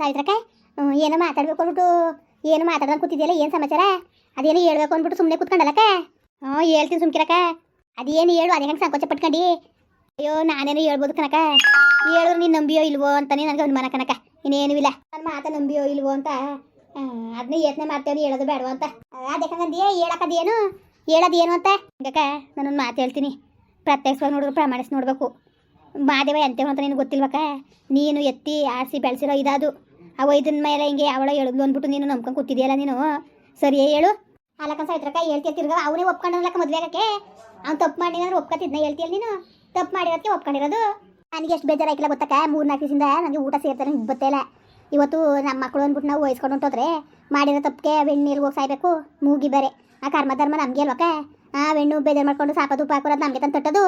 ಸಾವಿತ್ರಕ್ಕ ಹ್ಮ್, ಏನೋ ಮಾತಾಡ್ಬೇಕು ಅಂದ್ಬಿಟ್ಟು ಏನು ಮಾತಾಡ್ದಂಗೆ ಕೂತಿದ್ಯಲ್ಲ ಏನು ಸಮಾಚಾರ? ಅದೇನು ಹೇಳ್ಬೇಕು ಅಂದ್ಬಿಟ್ಟು ಸುಮ್ಮನೆ ಕೂತ್ಕೊಂಡಲ್ಲಕ್ಕ? ಹ್ಞೂ ಹೇಳ್ತೀನಿ ಸುಮ್ಕಿರಕ್ಕ. ಅದೇನು ಹೇಳು ಅದೇ ಹೆಂಗೆ ಸಂಕೋಚ ಪಟ್ಕೊಂಡು. ಅಯ್ಯೋ ನಾನೇನು ಹೇಳ್ಬೋದು ಕನಕ ಹೇಳಿದ್ರು ನೀನು ನಂಬಿಯೋ ಇಲ್ವೋ ಅಂತಾನೆ ನನಗೆ ಅನುಮಾನ ಕನಕ ಇನ್ನೇನು ಇಲ್ಲ. ನನ್ನ ಮಾತ ನಂಬಿಯೋ ಇಲ್ವೋ ಅಂತ ಅದನ್ನ ಯೋಚನೆ ಮಾಡ್ತೇವೆ ಹೇಳೋದು ಬೇಡವ ಅಂತ. ಅದಕ್ಕಂದಿಯೇ ಹೇಳಕ್ಕದೇನು? ಹೇಳೋದೇನು ಅಂತ? ಹಂಗಕ್ಕ ನಾನೊಂದು ಮಾತು ಹೇಳ್ತೀನಿ. ಪ್ರತ್ಯಕ್ಷವಾಗಿ ನೋಡಿದ್ರು ಪ್ರಮಾಣಿಸಿ ನೋಡಬೇಕು. ಮಾದೇವ ಎಂತೇವ ಅಂತ ನಿನಗೆ ಗೊತ್ತಿಲ್ವಕ್ಕ? ನೀನು ಎತ್ತಿ ಆಡಿಸಿ ಬೆಳೆಸಿರೋ ಇದದು ಆ ಇದನ್ ಮೇಲೆ ಹಿಂಗೆ ಅವಳ ಹೇಳಿದ್ಲು ಅಂದ್ಬಿಟ್ಟು ನೀನು ನಂಬ್ಕೊಂಡು ಕೂತಿದ್ಯಲ್ಲ ನೀನು? ಸರಿಯೇ ಹೇಳು. ಅಲ್ಲಕ್ಕ ಸಾಯ್ತ್ರಕ್ಕ, ಹೇಳ್ತೀಯ ತಿರ್ಗ, ಅವನೇ ಒಪ್ಕೊಂಡಲ್ಲಕ್ಕ ಮದುವೆ ಆಗಕ್ಕೆ? ಅವ್ನು ತಪ್ಪು ಮಾಡಿದ್ರೆ ಒಪ್ಕೊತಿದ್ನ ಹೇಳ್ತೀಯಲ್ಲ ನೀನು? ತಪ್ಪು ಮಾಡಿರೋದಕ್ಕೆ ಒಪ್ಕೊಂಡಿರೋದು? ನನಗೆ ಎಷ್ಟು ಬೇಜಾರಾಗಿಲ್ಲ ಗೊತ್ತಕ್ಕ? ಮೂರು ನಾಲ್ಕು ದಿವಸದಿಂದ ನನಗೆ ಊಟ ಸೇರ್ತಾರೆ ಗೊತ್ತಿಲ್ಲ ಇವತ್ತು ನಮ್ಮ ಮಕ್ಕಳು ಅಂದ್ಬಿಟ್ಟು ನಾವು ವಹಿಸ್ಕೊಂಡು ಹೊಂಟೋದ್ರೆ ಮಾಡಿರೋ ತಪ್ಪಿಗೆ ಬೆಣ್ಣೀರಿಗೆ ಹೋಗಿ ಸಾಯ್ಬೇಕು, ಮೂಗಿ ಬೇರೆ. ಆ ಕರ್ಮ ಧರ್ಮ ನಮಗೆ ಅಲ್ವಕ್ಕ? ಆ ಬೆಣ್ಣು ಬೇಜಾರು ಮಾಡ್ಕೊಂಡು ಉಪ್ಪು ಹಾಕೋದು ನಮಗೆ ತಂದು ತಟ್ಟೋದು?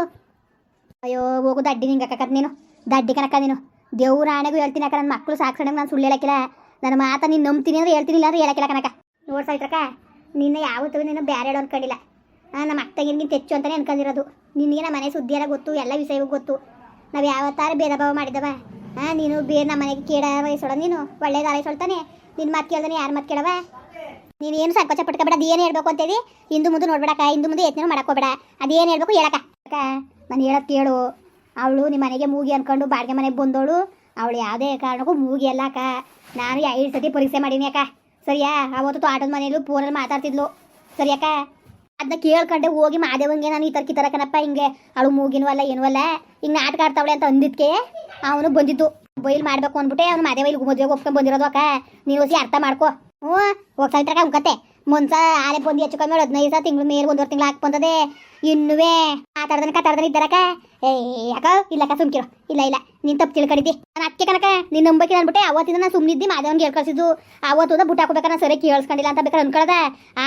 ಅಯ್ಯೋ, ಹೋಗು ದಡ್ಡಿ ನಿಂಗೆ ಹಾಕಕ್ಕ ನೀನು. ದಡ್ಡಿ ಕನಕ ನೀನು. ದೇವ್ರ ಆಣೆಗೂ ಹೇಳ್ತೀನಿ ಅಕ್ಕ ನನ್ನ ಮಕ್ಕಳು ಸಾಕ್ಷಣೆಗೆ ನಾನು ಸುಳ್ಳು ಹೇಳಕ್ಕಿಲ್ಲ. ನನ್ನ ಮಾತಾ ನೀನು ನಂಬ್ತೀನಿ ಅಂದ್ರೆ ಹೇಳ್ತೀನಿ ಇಲ್ಲ ಅಂದ್ರೆ ಹೇಳಕ್ಕಿಲ್ಲ ಕನಕ ನೋಡ್ಸಾಯ್ತ್ರಕ್ಕ ನಿನ್ನ ಯಾವತ್ತೂ ನಿನ್ನ ಬೇರೆ ಹೇಳೋ ಅನ್ಕೊಂಡಿಲ್ಲ ನಮ್ಮ ಅಕ್ಕಗಿನ್ಗಿಂತ ಹೆಚ್ಚು ಅಂತಾನೆ ಅನ್ಕೊಂಡಿರೋದು ನಿನಗೆ ನಮ್ಮ ಮನೆ ಸುದ್ದಿ ಎಲ್ಲ ಗೊತ್ತು, ಎಲ್ಲ ವಿಷಯವೂ ಗೊತ್ತು. ನಾವು ಯಾವತ್ತಾರು ಭೇದ ಭಾವ ಮಾಡಿದವ. ಹಾಂ ನೀನು ಬೇರೆ ನಮ್ಮ ಮನೆಗೆ ಕೇಡ ವಯಸ್ಸೋಳ ನೀನು, ಒಳ್ಳೇದು ಆರೈಸೊಳ್ತಾನೆ ನಿನ್ನ ಮಾತು ಕೇಳ್ದಾನೆ ಯಾರು ಮಾತು ಕೇಳವ? ನೀನು ಏನು ಸಂಕೋಚ ಪಟ್ಕೋಬೇಡ ಅದೇನು ಹೇಳ್ಬೇಕು ಅಂತೇಳಿ ಹಿಂದೂ ಮುಂದೆ ನೋಡ್ಬೇಡಕ್ಕ, ಹಿಂದೂ ಮುಂದೆ ಯತ್ನ ಮಾಡ್ಕೋಬೇಡ ಹೋಗ್ಬೇಡ. ಅದೇನು ಹೇಳ್ಬೇಕು ಹೇಳಕ್ಕ. ನಾನು ಹೇಳೋದು ಕೇಳು. ಅವಳು ನಿಮ್ಮ ಮನೆಗೆ ಮೂಗಿ ಅನ್ಕೊಂಡು ಬಾಡಿಗೆ ಮನೆಗೆ ಬಂದವಳು ಅವಳು ಯಾವುದೇ ಕಾರಣಕ್ಕೂ ಮೂಗಿ ಅಲ್ಲ ಅಕ್ಕ. ನಾನು ಐದು ಸತಿ ಪರೀಕ್ಷೆ ಮಾಡೀನಿ ಅಕ್ಕ. ಸರಿಯಾ? ಅವತ್ತು ತೋಟದ ಮನೇಲಿ ಫೋನಲ್ಲಿ ಮಾತಾಡ್ತಿದ್ಲು. ಸರಿ ಅಕ್ಕ. ಅದನ್ನ ಕೇಳ್ಕೊಂಡೆ ಹೋಗಿ ಮಾದೇವಂಗೆ ನಾನು ಈ ಥರ ಕಿತ್ತರ ಕಣಪ್ಪ ಹಿಂಗೆ. ಅವಳು ಮೂಗಿನೂ ಅಲ್ಲ ಹಿಂಗೆ ನಾಟಕ ಆಡ್ತಾವಳೆ ಅಂತ ಅಂದಿದ್ಕೆ ಅವನು ಬಂದಿದ್ದು. ಬೈಲ್ ಮಾಡ್ಬೇಕು ಅಂದ್ಬಿಟ್ಟೆ ಅವ್ನು ಮಾದೇವ ಇಲ್ಲಿ ಮದುವೆಗೆ ಒಪ್ಕೊಂಡು ಬಂದಿರೋದು ಅಕ್ಕ. ನೀವು ಅರ್ಥ ಮಾಡ್ಕೋ. ಹ್ಞೂ ಹೋಗ್ತಾ ಉಂಕತ್ತೆ ಮುನ್ಸ ಆಲೆ ಬಂದು ಹೆಚ್ಚು ಕಮ್ಮಿ ಹದಿನೈದು ನೈಸ ತಿಂಗಳು ಮೇಲೆ ಒಂದೂವರೆ ತಿಂಗಳು ಹಾಕಿ ಬಂದದೆ. ಇನ್ನುವೇ ಮಾತಾಡ್ದನ ಕತಾಡ್ದನ ಇದ್ದಾರಕ್ಕ? ಏ, ಯಾಕ? ಇಲ್ಲಕ್ಕ ಸುಮ್ಕಿರೋ ಇಲ್ಲ ಇಲ್ಲ, ನೀನು ತಪ್ಪು ತಿಳ್ಕೊಂಡಿದ್ದಿ. ನಾನು ಅಕ್ಕೆ ಕನಕ ನೀನು ನಂಬಕ್ಕೆ ಅನ್ಬಿಟ್ಟೆ ಅವತ್ತಿಂದ ನಾನು ಸುಮ್ಮನಿದ್ದಿ ಮಾದೇವನ್ಗೆ ಹೇಳ್ಕಳ್ಸಿದ್ದು. ಅವತ್ತು ಬುಟ್ಟ ಹಾಕೋಬೇಕಾ ನಾನು ಸರಿ ಕೇಳಿಸ್ಕೊಂಡಿಲ್ಲ ಅಂತ ಬೇಕಾದ್ರೆ ಅನ್ಕೊಳ್ಳದ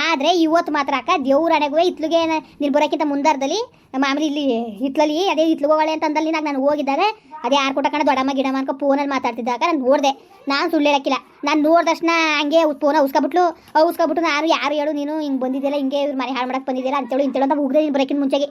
ಆದ್ರೆ ಇವತ್ತು ಮಾತ್ರ ಅಕ್ಕ, ದೇವ್ರ ಹಣೆಗೂ ಇತ್ಲಿಗೆ ನೀನು ಬರೋಕ್ಕಿಂತ ಮುಂದಾರ್ದಲ್ಲಿ, ಮಾಮೂಲಿ ಇಲ್ಲಿ ಹಿತ್ಲಲ್ಲಿ, ಅದೇ ಹಿತ್ಲು ಹೋಗಳೆ ಅಂತ ಅಂದಲ್ಲಿ ನಾನು ಹೋಗಿದ್ದಾಗ ಅದೇ ಯಾರು ಕೊಟ್ಟ ಕಣ ದೊಡ್ಡಮ್ಮ ಗಿಡಮ್ಮ ಅನ್ಕೊ ಫೋನಲ್ಲಿ ಮಾತಾಡ್ತಿದ್ದಾಗ ನಾನು ನೋಡಿದೆ. ನಾನು ಸುಳ್ಳು ಹೇಳಕ್ಕಿಲ್ಲ. ನಾನು ನೋಡಿದ ತಕ್ಷಣ ಹಂಗೆ ಫೋನ ಉಸ್ಕೊಬಿಟ್ಲು. ಉಸ್ಕೊಬಿಟ್ಟು ನಾನು ಯಾರು ಹೇಳು ನೀನು ಹಿಂಗೆ ಬಂದಿದ್ದಿಲ್ಲ ಹಿಂಗೆ ಇವ್ರು ಮನೆ ಹಾಳು ಮಾಡಕ್ಕೆ ಬಂದಿದ್ದಿಲ್ಲ ಅಂತೇಳು ಇಂತೇಳು ಅಂತ ಉಗ್ದೆ ನೀನು ಬರೋಕ್ಕಿಂತ ಮುಂಚೆಗೆ.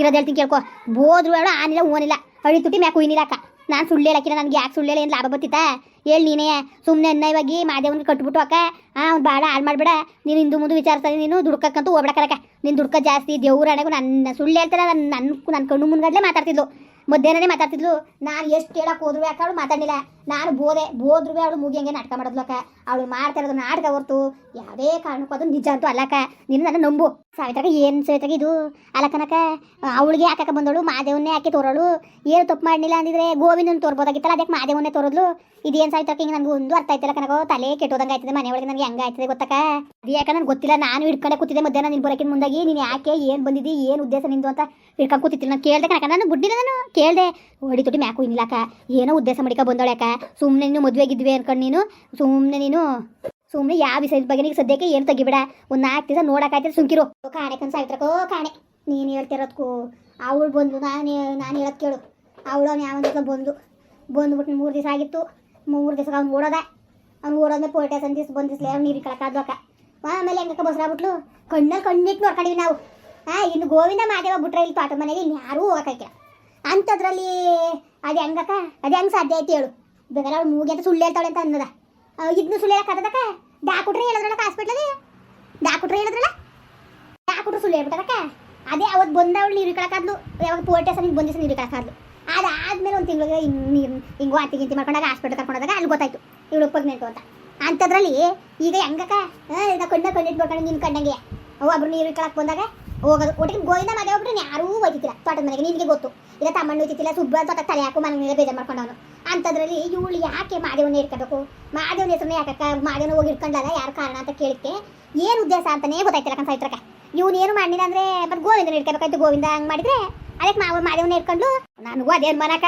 ಇರೋದು ಹೇಳ್ತೀನಿ ಕೇಳ್ಕೊ. ಬೋದ್ರು ಹೇಳು ಆನಿಲ್ಲ ಓನಿಲ್ಲ ಅಳಿ ತುಟಿ ಮ್ಯಾಕ್ ಉಯ್ನಿಲ್ಲ ಅಕ್ಕ. ನಾನು ಸುಳ್ಳು ಹೇಳಕ್ಕಿಲ್ಲ, ನನಗೆ ಯಾಕೆ ಸುಳ್ಳು ಹೇಳಿ, ಏನು ಲಾಭ ಬರ್ತಿತ್ತಾ ಹೇಳಿ ನೀನೇ. ಸುಮ್ಮನೆ ಅನ್ಯಾಯವಾಗಿ ಮಾದೇವನಿಗೆ ಕಟ್ಬಿಟ್ಟು ಅಕ್ಕ. ಆ, ಅವ್ನು ಭಾಳ ಹಾಳು ಮಾಡಬೇಡ. ನೀನು ಹಿಂದೂ ಮುಂದೆ ವಿಚಾರಿಸ್ತಾನೆ, ನೀನು ದುಡ್ಕಕ್ಕಂತೂ ಹೋಗ್ಬೇಡಕ್ಕ ನೀನು ದುಡ್ಕ ಜಾಸ್ತಿ ದೇವ್ರ ಹಣೆಗೂ ನನ್ನ ಸುಳ್ಳು ಹೇಳ್ತಾರೆ ನನ್ನ ನನ್ನ ಕಣ್ಣು ಮುಂದ್ಗಡ್ಲೆ ಮಾತಾಡ್ತಿದ್ಲು. ಮಧ್ಯಾಹ್ನನೇ ಮಾತಾಡ್ತಿದ್ಲು. ನಾನು ಎಷ್ಟು ಕೇಳಕ್ಕೆ ಹೋದ್ರು ಯಾಕೆ ಅವಳು ಮಾತಾಡಲಿಲ್ಲ? ನಾನು ಬೋದೆ ಬೋದ್ರು ಅವಳು ಮುಗಿಯಂಗೆ ನಾಟಕ ಮಾಡೋದ್ಲು ಅವಳು ಮಾಡ್ತಾ ಇರೋದು ನಾಟಕ ಹೊರ್ತು ಯಾವುದೇ ಕಾರಣಕ್ಕೂ ಅದು ನಿಜ ಅಂತೂ ಅಲ್ಲಕ್ಕ ನೀನು ನನ್ನ ನಂಬು. ಸಾವಿತ್ರಾಗ ಏನು ಸಾವಿತ್ರಾಗ ಇದು? ಅಲ್ಲಕ್ಕನಕ ಕನಕ ಅವಳಿಗೆ ಯಾಕಕ್ಕ ಬಂದವಳು ಮಾದೇವನ್ನೇ ಯಾಕೆ ತೋರೋಳು? ಏನು ತಪ್ಪು ಮಾಡಲಿಲ್ಲ ಅಂದಿದ್ರೆ ಗೋವಿನ ತೋರ್ಬೋದಾಗಿತ್ತಲ್ಲ ಅದಕ್ಕೆ ಮಾದೇವನ್ನೇ ತೋರದ್ಲು? ಇದೇನು ಸಾಯ್ತಕ್ಕ ಹಿಂಗೆ ನನಗೆ ಒಂದು ಅರ್ಥ ಆಯ್ತಲ್ಲ ಕನಕ ತಲೆ ಕೆಟ್ಟೋದಂಗೆ ಆಯ್ತದೆ ಮನೆ ಒಳಗೆ ನನಗೆ ಹೆಂಗೆ ಆಯ್ತದೆ ಗೊತ್ತಕ್ಕ? ಅದು ಯಾಕೆ ನನಗೆ ಗೊತ್ತಿಲ್ಲ, ನಾನು ಹಿಡ್ಕೊಂಡೆ ಕೂತಿದ್ದೆ ಮಧ್ಯಾಹ್ನ ನೀನು ಬರೋಕ್ಕಿಂತ ಮುಂದಾಗಿ, ನೀನು ಯಾಕೆ ಏನು ಬಂದಿದ್ದಿ ಏನು ಉದ್ದೇಶ ನಿಂದು ಅಂತ ಹಿಡ್ಕೊಂಡು ಕೂತಿತ್ತಿಲ್ಲ ನಾನು ಕೇಳ್ದೆ ಕನಕ ನಾನು ಬುಡ್ಡಿಲ್ಲ ನಾನು, ಕೇಳಿದೆ. ಹೊಡಿ ತುಟಿ ಮ್ಯಾಕು ಇನ್ನಿಲ್ಲಕ್ಕ ಏನೋ ಉದ್ದೇಶ ಮಾಡಿಕ ಬಂದವಳ್ಯಾಕ ಸುಮ್ಮನೆ ನೀನು ಮದುವೆಗಿದ್ವಿ ಅನ್ಕೊಂಡು ನೀನು. ಸುಮ್ಮನೆ ನೀನು ಸುಮ್ಮನೆ ಯಾವ ವಿಷಯದ ಬಗ್ಗೆ ನೀನು ಸದ್ಯಕ್ಕೆ ಏನು ತೆಗಿಬೇಡ. ಒಂದು ನಾಲ್ಕು ದಿವಸ ನೋಡೋಕ್ಕಾಯ್ತಾರೆ ಸುಂಕಿರು ಕಾಣೆ ಕನ್ ಸಾಯ್ತ್ರಕೋ ಕಾಣೆ. ನೀನು ಹೇಳ್ತಿರೋದಕ್ಕೂ ಅವಳು ಬಂದು, ನಾನು ನಾನು ಹೇಳೋದು ಕೇಳು. ಅವಳು, ಅವ್ನು ಯಾವ ಬಂದು, ಬಂದುಬಿಟ್ಟು ಮೂರು ದಿವಸ ಆಗಿತ್ತು. ಮೂರು ದಿವಸ ಅವ್ನು ಓಡೋದ. ಅವ್ನು ಓಡೋದ್ಮೇಲೆ ಪೋಲ್ ಸ್ಟೇಷನ್ ದಿವಸ ಬಂದಿಸ್ಲೆ ಅವ್ನು ನೀರು ಕಳಕಾದ್ವಕ್ಕ ಆಮೇಲೆ ಹೆಂಗಕ್ಕ ಬಸ್ರಾಗ್ಬಿಟ್ಲು? ಕಣ್ಣಲ್ಲಿ ಕಣ್ಣಿಟ್ಟು ನೋಡ್ಕೊಂಡಿವಿ ನಾವು. ಹಾಂ ಇನ್ನು ಗೋವಿಂದ ಮಾದೇವ ಬಿಟ್ರೆ ಇಲ್ಲಿ ತೋಟ ಮನೆಗೆ ಇನ್ನು ಯಾರೂ ಹೋಗಕ್ಕಾಯ್ತಿಲ್ಲ ಅಂಥದ್ರಲ್ಲಿ ಅದು ಹೆಂಗಕ್ಕ? ಅದು ಹೆಂಗೆ ಸಾಧ್ಯ ಐತಿ ಹೇಳು. ಬೇಕಾದ್ರೆ ಅವ್ಳು ಮೂಗಿ ಅಂತ ಸುಳ್ಳು ಹೇಳ್ತಾಳೆ ಅಂತ ಅನ್ನದ. ಇದನ್ನು ಸುಳ್ಳು ಹೇಳಕ್ಕಾಗದಕ್ಕ ಡಾಕ್ಟ್ರೆ ಹೇಳಿದ್ರಲ್ಲ ಹಾಸ್ಪಿಟ್ಲಲ್ಲಿ ಡಾಕ್ಟ್ರೆ ಹೇಳಿದ್ರಲ್ಲ? ಡಾಕ್ಟ್ರು ಸುಳ್ಳು ಹೇಳ್ಬಿಟ್ಟದಕ್ಕ ಅದೇ ಅವತ್ತು ಬಂದವಳು ನೀರು ಕಳಕಾದ್ಲು. ಯಾವಾಗ ಪೋರ್ಟೆ ಸನಿಗೆ ಬಂದಿಸ ನೀರು ಕಳಕಾದ್ಲು ಅದಾದ್ಮೇಲೆ ಒಂದು ತಿಂಗಳಿಗೆ ಹಿಂಗೆ ನೀರು ಹಿಂಗೆ ಗಿಂತಿ ಮಾಡ್ಕೊಂಡಾಗ ಹಾಸ್ಪಿಟಲ್ ಕರ್ಕೊಂಡೋದಾಗ ಅಲ್ಲಿ ಗೊತ್ತಾಯ್ತು. ಇವಳು ಪ್ರೆಗ್ನೆಂಟು ಅಂತ. ಅಂಥದ್ರಲ್ಲಿ ಈಗ ಹೆಂಗಕ್ಕ? ಈಗ ಕಣ್ಣ ಕಣ್ಣಿಟ್ಟು ನೋಡ್ಕೊಂಡು ನಿನ್ನ ಕಣ್ಣಂಗೆ. ಒಬ್ರು ನೀರು ಇಟ್ಕೊಳಕ್ ಬಂದಾಗ ಹೋಗೋದು. ಒಟ್ಟಿಗೆ ಗೋವಿಂದ ಮದುವೆ ಒಬ್ರು ಯಾರೂ ಹೋಯ್ತಿಲ್ಲ ತೋಟದ ಮನೆಗೆ. ನಿನಗೆ ಗೊತ್ತು. ಇಲ್ಲ ತಮ್ಮಣ್ಣ ಹೋಯ್ತಿಲ್ಲ ಸುಬ್ಬ ತೋಟ ತಲೆ ಹಾಕು ಮನೆ ಮೇಲೆ ಬೇಜಾರು ಮಾಡ್ಕೊಂಡವನು ಅಂಥದ್ರಲ್ಲಿ ಇವಳು ಯಾಕೆ ಮಾದೇವನ್ನ ಇಟ್ಕೋಬೇಕು ಮಾದೇವನ ಹೆಸರನ್ನ ಯಾಕಕ್ಕ ಮಾದೇವನ ಹೋಗಿ ಇಟ್ಕೊಂಡಲ್ಲ ಯಾರು ಕಾರಣ ಅಂತ ಕೇಳಿಕ್ಕೆ ಏನು ಉದ್ದೇಶ ಅಂತಲೇ ಗೊತ್ತಾಯ್ತಿಲ್ಲ ಕನ್ ಸಾಯ್ತ್ರಕ್ಕ ಇವನೇನು ಮಾಡಿಲ್ಲ ಅಂದ್ರೆ ಬಟ್ ಗೋವಿಂದನ ಇಟ್ಕೋಬೇಕಾಯ್ತು ಗೋವಿಂದ ಹಂಗೆ ಮಾಡಿದ್ರೆ ಅದಕ್ಕೆ ಮಾವ ಮಾದೇವನ ಇಟ್ಕೊಂಡು ನನಗೂ ಅದೇನು ಮನಕ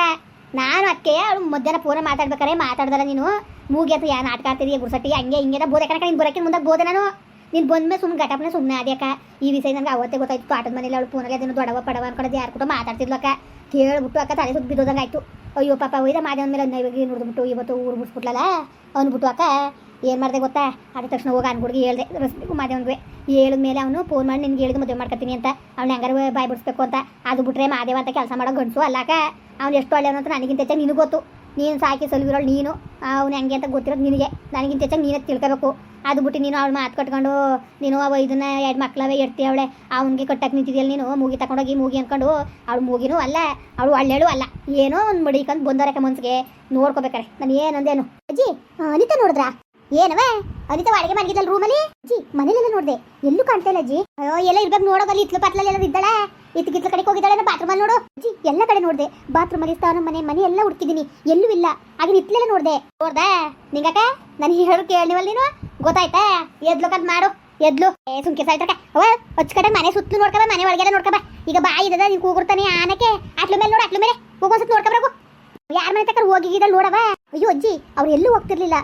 ನಾನು ಅದಕ್ಕೆ ಅವಳು ಮಧ್ಯಾಹ್ನ ಪೂರ ಮಾತಾಡ್ಬೇಕಾರೆ ಮಾತಾಡ್ದಲ್ಲ ನೀನು. ಮೂಗಿ ಅಂತ ಯಾ ನಾಟಕ ಆಡ್ತಿದೀಯ ಗುರುಸಟ್ಟಿ ಹಂಗೆ ಹಿಂಗೆ ಬೋದೆ ಕಣಕ ನೀನು ಬರೋಕ್ಕೆ ಮುಂದೆ ಬೋದೆ ನಾನು. ನೀನು ಬಂದ್ಮೇಲೆ ಸುಮ್ಮನೆ ಘಟಪ್ನೆ ಸುಮ್ಮನೆ ಅದ್ಯಾಕ ಈ ವಿಷಯ ನನಗೆ ಅವತ್ತೇ ಗೊತ್ತಾಯ್ತು. ತೋಟದ ಮನೇಲಿ ಅವಳು ಫೋನಲ್ಲಿ ಅದನ್ನು ದೊಡವ ಪಡವ ಅನ್ಕೊಂಡು ಯಾರು ಕೂಡ ಮಾತಾಡ್ತಿದ್ಲು ಅಕ್ಕ. ಕೇಳ್ಬಿಟ್ಟು ಅಕ್ಕ ತಲೆ ಸುತ್ತ ಬಿದ್ದೋದಂಗೆ ಆಯ್ತು. ಅಯ್ಯೋ ಪಾಪ, ಒಯ್ದ ಮಾದೇವನ ಮೇಲೆ ನೈವೇಗಿ ನೋಡ್ಬಿಟ್ಟು ಇವತ್ತು ಊರು ಬಿಡ್ಸ್ಬಿಟ್ಲಲ್ಲ ಅಂದ್ಬಿಟ್ಟು ಅಕ್ಕ, ಏನು ಮಾಡಿದೆ ಗೊತ್ತಾ? ಅದ ತಕ್ಷಣ ಹೋಗಿ ಅನ್ಗುಡ್ಗೆ ಹೇಳ್ದೆ ರಸ್ತೆಗೂ ಮಾದೇವನ್ಗೆ ಹೇಳಿದ ಮೇಲೆ ಅವನು ಫೋನ್ ಮಾಡಿ ನಿನ್ಗೆ ಹೇಳಿದ ಮದುವೆ ಮಾಡ್ಕೊತೀನಿ ಅಂತ. ಅವ್ನು ಹೆಂಗಾರು ಬಾಯ್ ಬಿಡಿಸ್ಬೇಕು ಅಂತ. ಅದು ಬಿಟ್ರೆ ಮಾದೇವ ಅಂತ ಕೆಲಸ ಮಾಡೋ ಗಂಡಸು ಅಲ್ಲಾಕ ಅವ್ನು ಎಷ್ಟು ಒಳ್ಳೆಯವನು ಅಂತ ನನಗಿಂತ ಹೆಚ್ಚಾಗಿ ನಿನಗೆ ಗೊತ್ತು. ನೀನು ಸಾಕಿ ಸಲುವಿರೋಳು ನೀನು. ಅವ್ನು ಹೆಂಗೆ ಅಂತ ಗೊತ್ತಿರೋದು ನಿನಗೆ. ನನಗಿಂತ ಹೆಚ್ಚಾಗಿ ನೀನೇ ತಿಳ್ಕೋಬೇಕು. ಅದು ಬಿಟ್ಟು ನೀನು ಅವಳು ಮಾತು ಕಟ್ಕೊಂಡು, ನೀನು ಅವ ಇದನ್ನ ಎರಡು ಮಕ್ಳವೇ ಇರ್ತೀಯ ಅವಳೆ ಅವನಿಗೆ ಕಟ್ಟಕ್ಕೆ ನಿಂತಿದ್ಯಲ್ಲ ನೀನು, ಮೂಗಿ ತಗೊಂಡೋಗಿ ಮೂಗಿ ಅನ್ಕೊಂಡು, ಅವಳು ಮೂಗಿನೂ ಅಲ್ಲ, ಅವಳು ಒಳ್ಳೆಳು ಅಲ್ಲ. ಏನೋ ಒಂದು ಮಡಿಕಂದು ಬಂದವರಕ್ಕೆ ಮನ್ಸಿಗೆ ನೋಡ್ಕೋಬೇಕಾರೆ. ನಾನು ಏನಂದೇನು? ಅಜ್ಜಿ ಅನಿತ ನೋಡಿದ್ರಾ? ಏನವೇ? ಅನಿತಾ ಅಡಿಗೆ ಮಲಗಿದ್ದಲ್ಲ ರೂಮಲ್ಲಿ ಅಜ್ಜಿ, ಮನೇಲೆಲ್ಲ ನೋಡ್ದೆ. ಎಲ್ಲೂ ಕಾಣ್ತಾ ಇಲ್ಲ ಅಜ್ಜಿ. ಅಯ್ಯೋ, ಎಲ್ಲ ಇರ್ಬೇಕು ನೋಡೋದಲ್ಲಿ ಇತ್ಲು ಪತ್ಲಲ್ಲಿ ಎಲ್ಲ ಇದ್ದಾಳೆ. ಕಡೆ ಕಡೆಗೆ ಹೋಗಿದ್ದಾಳೆ ಬಾತ್ರೂಮ್ ಅಲ್ಲಿ ನೋಡು. ಅಜ್ಜಿ, ಎಲ್ಲ ಕಡೆ ನೋಡ್ದೆ. ಬಾತ್ರೂಮ್ ಅಲ್ಲಿ ಸ್ಥಾನ ಮನೆ ಮನೆ ಎಲ್ಲ ಹುಡುಕಿದ್ದೀನಿ. ಎಲ್ಲೂ ಇಲ್ಲ. ಹಾಗೆ ಇತ್ಲೆಲ್ಲ ನೋಡ್ದೆ. ನೋಡ್ದೆ? ನಿಂಗಕ್ಕ, ನಾನು ಹೇಳು ಕೇಳಿವಲ್ಲ ನೀನು? ಗೊತ್ತಾಯ್ತಾ? ಎದ್ಲೋಕಂತ ಮಾಡು, ಎದ್ಲು. ಏ, ಸುಮ್ಕೆ ಸಾಯ್ತಕ ಅವ ಮನೆ ಸುತ್ತಲೂ ನೋಡ್ಕಬ ಮನೆ ಒಳಗೆಲ್ಲ ನೋಡ್ಕಬ ಈಗ ಬಾಯಿ ಇದ ನೀನು ಕೂಗುರ್ತಾನೆ ಆನಕ್ಕೆ. ಅಟ್ಲ ಮೇಲೆ ನೋಡು, ಅಟ್ಲ ಮೇಲೆ. ಹೋಗೋಸತ್ ನೋಡ್ಕಬರಗು ಯಾರ ಮನೆ ತಕ್ಕ ಹೋಗಿದ್ದ ನೋಡವ? ಅಯ್ಯೋ ಅಜ್ಜಿ, ಅವ್ರು ಎಲ್ಲೂ ಹೋಗ್ತಿರ್ಲಿಲ್ಲ.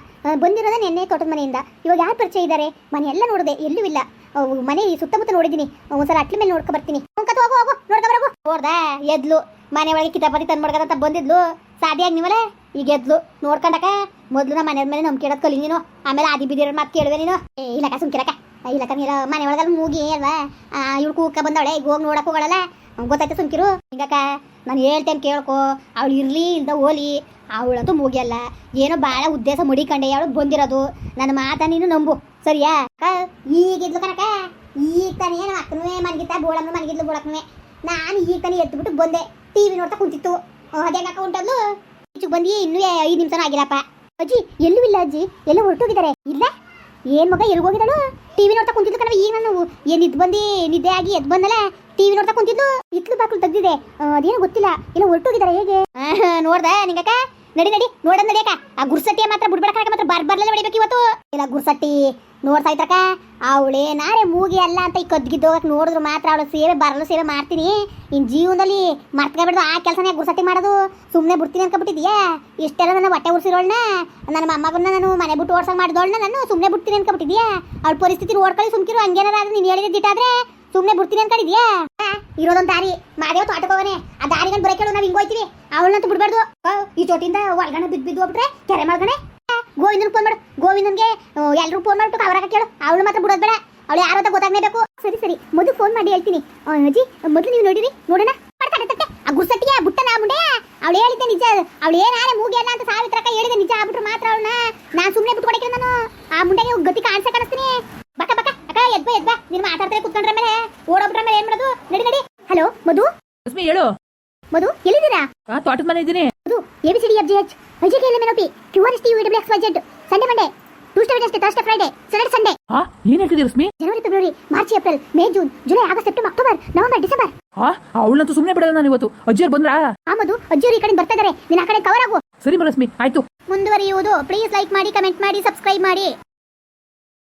ಬಂದಿರೋದ ನೆನ್ನೆ ತೋಟದ ಮನೆಯಿಂದ. ಇವಾಗ ಯಾರು ಪರಿಚಯ ಇದ್ದಾರೆ ಮನೆ ಎಲ್ಲ ನೋಡಿದೆ, ಎಲ್ಲೂ ಇಲ್ಲ. ಮನೆ ಸುತ್ತಮುತ್ತ ನೋಡಿದ್ದೀನಿ. ಒಂದ್ಸಲ ಅಟ್ಲ ಮೇಲೆ ನೋಡ್ಕೊ ಬರ್ತೀನಿ. ಹೋಗು ಹೋಗು ನೋಡ್ಕೊ ನೋಡ್ದ, ಎದ್ಲು. ಮನೆ ಒಳಗೆ ಕಿತಾಪತಿ ತಂದು ಮಾಡ್ಕದಂತ ಬಂದಿದ್ಲು. ಸಾದಿಯಾಗಿ ನೀವಲ್ಲೇ ಈಗ ಎದ್ಲು. ನೋಡ್ಕೊಂಡಕ ಮೊದ್ಲು ನಮ್ಮ ಮೇಲೆ ನಂಬಿಕೆ ಇಡೋದು ಕಲಿ ನೀನು. ಆಮೇಲೆ ಆದಿ ಬಿದಿರೋ ಮಾತು ಕೇಳುವೆ ನೀನು. ಏ ಇಲ್ಲಕ ಸುಮ್ಕಿರಕ ಇಲ್ಲಕ ನೀರ ಮನೆ ಒಳಗಲ್ಲಿ ಮೂಗಿ ಅಲ್ವಾ? ಇವಳು ಕೂಕ ಬಂದವಳೆ. ಈಗ ಹೋಗಿ ನೋಡಕ್ ಹೋಗಳಲ್ಲ. ಗೊತ್ತಾಯ್ತು ಸುಮ್ಕಿರು ಹಿಂಗಕ್ಕ ನಾನು ಹೇಳ್ತೇನೆ ಕೇಳ್ಕೊ. ಅವಳು ಇರ್ಲಿ ಇಲ್ದ ಹೋಲಿ. ಅವಳಂತೂ ಮುಗಿಯಲ್ಲ ಏನೋ ಭಾಳ ಉದ್ದೇಶ ಮುಡಿಕಂಡೆ. ಅವಳು ಬಂದಿರೋದು. ನನ್ನ ಮಾತ ನೀನು ನಂಬು. ಸರಿಯಾ? ಅಕ್ಕ, ಈಗಿದ್ಲು ಕನಕ ಈಗ ತಾನೇ ನಮ್ಮ ಅಕ್ಕನೂ ಮನಗಿತ್ತ ಬೋಳಮ್ಮನು ಮನಗಿದ್ಲು ಬೋಳಕ್ಕನೂ ನಾನು ಈಗ ತಾನೇ ಎತ್ತಿಬಿಟ್ಟು ಬಂದೆ. ಟಿವಿ ನೋಡ್ತಾ ಕುಂತಿತ್ತು. ಅದೇನ ಉಂಟದ್ಲು ಈಚೆಗೆ ಬಂದು ಇನ್ನೂ ಐದು ನಿಮಿಷನೂ ಆಗಿಲ್ಲಪ್ಪ. ಅಜ್ಜಿ, ಎಲ್ಲೂ ಇಲ್ಲ ಅಜ್ಜಿ, ಎಲ್ಲ ಹೊರಟೋಗಿದ್ದಾರೆ. ಇಲ್ಲ? ಏನ್ ಮಗ ಎಲ್ಲಿ ಹೋಗಿದಳು ಟಿವಿ ನೋಡ್ತಾ ಕುಂತಿದ್ದು ಕಣವ ಈಗ ನಾನು ಏನ್ ಇದ್ ಬಂದಿ, ನಿದ್ದೆ ಆಗಿ ಎದ್ ಬಂದಲ್ಲ ಟಿವಿ ನೋಡ್ತಾ ಕುಂತಿದ್ದು ಇತ್ಲು ಬಾಕ್ಲು ತೆಗ್ದಿದೆ. ಅದೇನೋ ಗೊತ್ತಿಲ್ಲ, ಎಲ್ಲ ಹೊರಟೋಗಿದ್ದಾರೆ ಹೇಗೆ? ನೋಡ್ದೆ ನಿಂಗಕ್ಕ? ನಡಿ ನಡಿ ನೋಡ ನಡಿಯಕ ಆ ಗುರ್ಸಟ್ಟಿ ಮಾತ್ರ ಬಿಡ್ಬೇಡಕ ಮಾತ್ರ ಬಾರ್ ಬರ್ಲೇ ಹೊಡಿಬೇಕು ಇವತ್ತು. ಇಲ್ಲ ಗುರ್ಸಟ್ಟಿ ನೋಡ್ತಾ ಇದ್ರಕ ಅವಳೇ ನಾರೇ ಮೂಗಿ ಅಲ್ಲ ಅಂತ ಈ ಕದ್ಗಿದ್ದು ಹೋಗಕ್ ನೋಡಿದ್ರು ಮಾತ್ರ ಅವಳು ಸೇವೆ ಬರಲು ಸೇವೆ ಮಾಡ್ತೀನಿ. ಇನ್ ಜೀವನದಲ್ಲಿ ಮರ್ತ್ಕೊಬಿಡ್ದು ಆ ಕೆಲಸನೇ ಗುರ್ಸಟ್ಟಿ ಮಾಡೋದು. ಸುಮ್ಮನೆ ಬಿಡ್ತೀನಿ ಅನ್ಕೊಬಿಟ್ಟಿದ್ಯಾ? ಇಷ್ಟೆಲ್ಲ ನನ್ನ ಹೊಟ್ಟೆ ಉರ್ಸಿರೋಳ್ನ ನನ್ನ ಮೊಮ್ಮಗನ್ನ ನಾನು ಮನೆ ಬಿಟ್ಟು ಓಡ್ಸಕ್ ಮಾಡಿದೋಳ್ನ ನಾನು ಸುಮ್ಮನೆ ಬಿಡ್ತೀನಿ ಅನ್ಕೊಬಿಟ್ಟಿದ್ಯಾ? ಅವಳ ಪರಿಸ್ಥಿತಿ ನೋಡ್ಕೊಳ್ಳಿ ಸುಮ್ಕಿರು, ಹಂಗೇನಾರ ನೀನು ಹೇಳಿದ ದಿಟ್ಟಾದ್ರೆ ಸುಮ್ಮನೆ ಬಿಡ್ತೀನಿ ಅನ್ಕೊಂಡಿದ್ಯಾ? ಇರೋದೊಂದ್ ದಾರಿ. ಮಾದೇವ್ ತೋಟಕೋವನೆ ಆ ದಾರಿಗನ್ ಬರಕ್ಕೆ ನಾವು ಹಿಂಗ್ ಹೋಯ್ತೀವಿ. ಅವಳನ್ನಂತೂ ಬಿಡ್ಬಾರ್ದು. ಈ ಚೋಟಿಂದ ಒಳಗಣ ಬಿದ್ದು ಬಿದ್ದು ಹೋಗ್ಬಿಟ್ರೆ ಕೆರೆ ಮಾಡ್ಗಣೆ ಗೋವಿಂದನ್ ಫೋನ್ ಮಾಡು. ಗೋವಿಂದನ್ಗೆ ಎಲ್ಲರೂ ಫೋನ್ ಮಾಡ್ಬಿಟ್ಟು ಅವ್ರಾಗ ಕೇಳು. ಅವಳು ಮಾತ್ರ ಬಿಡೋದ್ ಬೇಡ. ಅವಳು ಯಾರು ಅಂತ ಗೊತ್ತಾಗಲೇಬೇಕು. ಸರಿ ಸರಿ. ಮೊದಲು ಫೋನ್ ಮಾಡಿ ಹೇಳ್ತೀನಿ. ಅಜ್ಜಿ, ಮೊದಲು ನೀವು ನೋಡಿರಿ. ನೋಡೋಣ. ತಟ್ಟೆ. ಆ ಗುರ್ಸಟ್ಟಿಗೆ ಬುಟ್ಟನ ಮುಂಡೆ ಅವಳು ಹೇಳಿದ್ದೆ ನಿಜ. ಅವಳು ಏನಾರೆ ಮೂಗಿ ಅಲ್ಲ ಅಂತ ಸಾವಿತ್ರಕ್ಕ ಹೇಳಿದೆ ನಿಜ ಆಗ್ಬಿಟ್ರು ಮಾತ್ರ ಅವಳನ್ನ. ನಾನು ಸುಮ್ಮನೆ ಬಿಟ್ಟು ಕೊಡಕ್ಕೆ ನಾನು. ಆ ಮುಂಡೆಗೆ ಗತಿ ಕಾಣಿಸ ಕಾಣಿಸ್ತೀನಿ. ಬಕ್ಕ ಬಕ್ಕ. ಅಕ್ಕ ಎದ್ಬ ಎದ್ಬ ನೀನು ಮಾತಾಡ್ತಾರೆ ಕುತ್ಕೊಂಡ್ರೆ ಮೇಲೆ. ಓಡೋಗ್ರ ಮೇಲೆ ಏನ್ ಮಾಡೋದು? ನಡಿ ನಡಿ. ಹಲೋ ಮಧು? ರಶ್ಮಿ ಹೇಳು. ಮಧು ಎಲ್ಲಿದ್ದೀರಾ? ಆ ತೋಟದ ಮನೆ ಇದ್ದೀನಿ. Madhu A B C D F G H I J K L M N P Q R S T U W X Y Z Sunday Monday Tuesday Wednesday Thursday Friday Saturday Sunday ಆ ಏನ್ ಹೇಳ್ತಿದ್ದೀರಿ Rashmi? January February March April May June July August September October November December ಆ ಅವಳಂತೂ ಸುಮ್ಮನೆ ಬಿಡಲ್ಲ ನಾನು ಇವತ್ತು ಅಜ್ಜಿಯರ್ ಬಂದ್ರಾ? ಆ ಮಧು ಅಜ್ಜಿಯವರು ಈ ಕಡೆ ಬರ್ತಾ ಇದಾರೆ. ನೀನ್ ಆ ಕಡೆ ಕವರ್ ಆಗು. ಸರಿ ರಶ್ಮಿ ಆಯ್ತು. ಮುಂದುವರಿಯುವುದು. ಪ್ಲೀಸ್ ಲೈಕ್ ಮಾಡಿ ಕಮೆಂಟ್ ಮಾಡಿ ಸಬ್ಸ್ಕ್ರೈಬ್ ಮಾಡಿ.